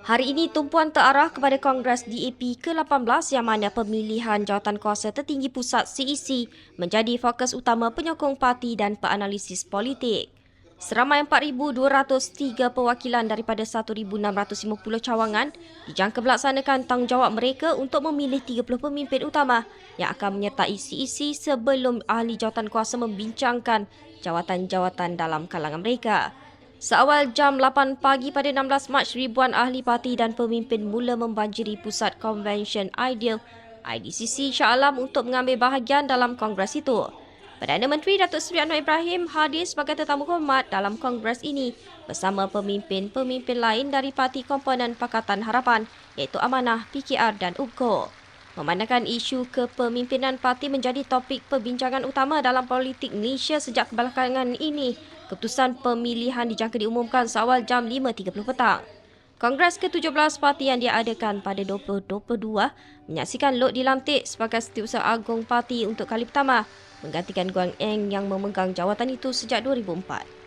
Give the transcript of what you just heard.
Hari ini tumpuan terarah kepada Kongres DAP ke-18 yang mana pemilihan jawatan kuasa tertinggi pusat CEC menjadi fokus utama penyokong parti dan penanalisis politik. Seramai 4,203 perwakilan daripada 1,650 cawangan dijangka melaksanakan tanggungjawab mereka untuk memilih 30 pemimpin utama yang akan menyertai CEC sebelum ahli jawatan kuasa membincangkan jawatan-jawatan dalam kalangan mereka. Seawal jam 8 pagi pada 16 Mac, ribuan ahli parti dan pemimpin mula membanjiri pusat Convention Ideal IDCC Shah Alam untuk mengambil bahagian dalam kongres itu. Perdana Menteri Datuk Seri Anwar Ibrahim hadir sebagai tetamu hormat dalam kongres ini bersama pemimpin-pemimpin lain dari parti komponen Pakatan Harapan iaitu Amanah, PKR dan UBKO. Memandangkan isu kepemimpinan parti menjadi topik perbincangan utama dalam politik Malaysia sejak kebelakangan ini, keputusan pemilihan dijangka diumumkan seawal jam 5.30 petang. Kongres ke-17 parti yang diadakan pada 2022 menyaksikan Lok dilantik sebagai Setiausaha Agung Parti untuk kali pertama menggantikan Guang Eng yang memegang jawatan itu sejak 2004.